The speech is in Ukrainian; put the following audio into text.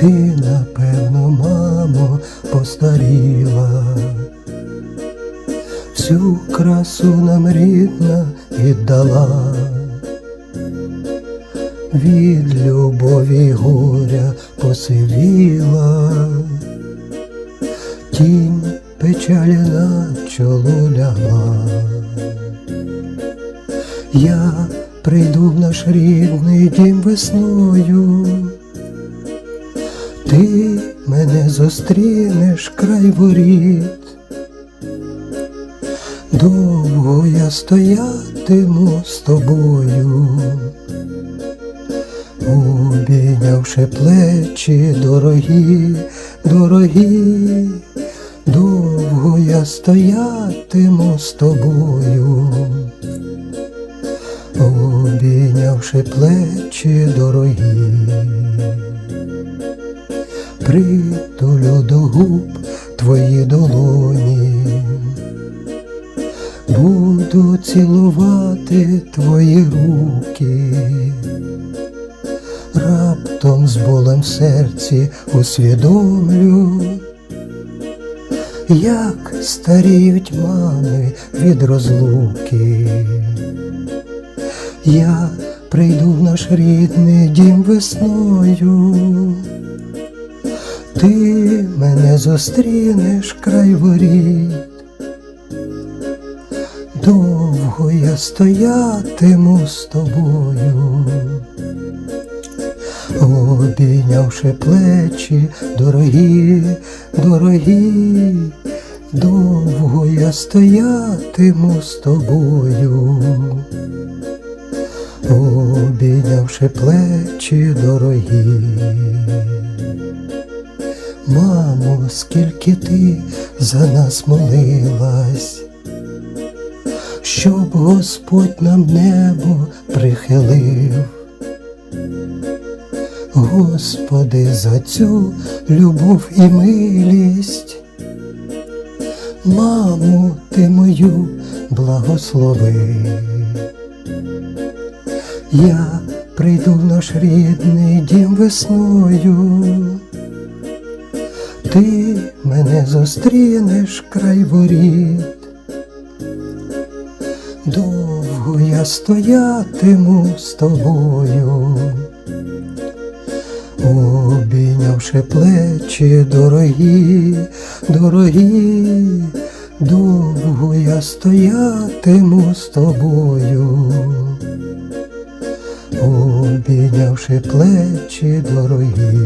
Ти, напевно, мамо, постаріла, всю красу нам рідна віддала, від любові горя посивіла, тінь печалі на чоло лягла. Я прийду в наш рідний дім весною. Ти мене зустрінеш край воріт, довго я стоятиму з тобою, обійнявши плечі дорогі, дорогі, довго я стоятиму з тобою, обійнявши плечі дорогі притулю до губ твої долоні, буду цілувати твої руки, раптом з болем в серці усвідомлю, як старіють мами від розлуки. Я прийду в наш рідний дім весною. Ти мене зустрінеш край воріт, довго я стоятиму з тобою, обійнявши плечі дорогі, дорогі, довго я стоятиму з тобою, обійнявши плечі дорогі. Мамо, скільки ти за нас молилась, щоб Господь нам небо прихилив. Господи, за цю любов і милість, маму, ти мою благослови. Я прийду в наш рідний дім весною. Ти мене зустрінеш край воріт, довго я стоятиму з тобою, обійнявши плечі дорогі, дорогі, довго я стоятиму з тобою, обійнявши плечі дорогі.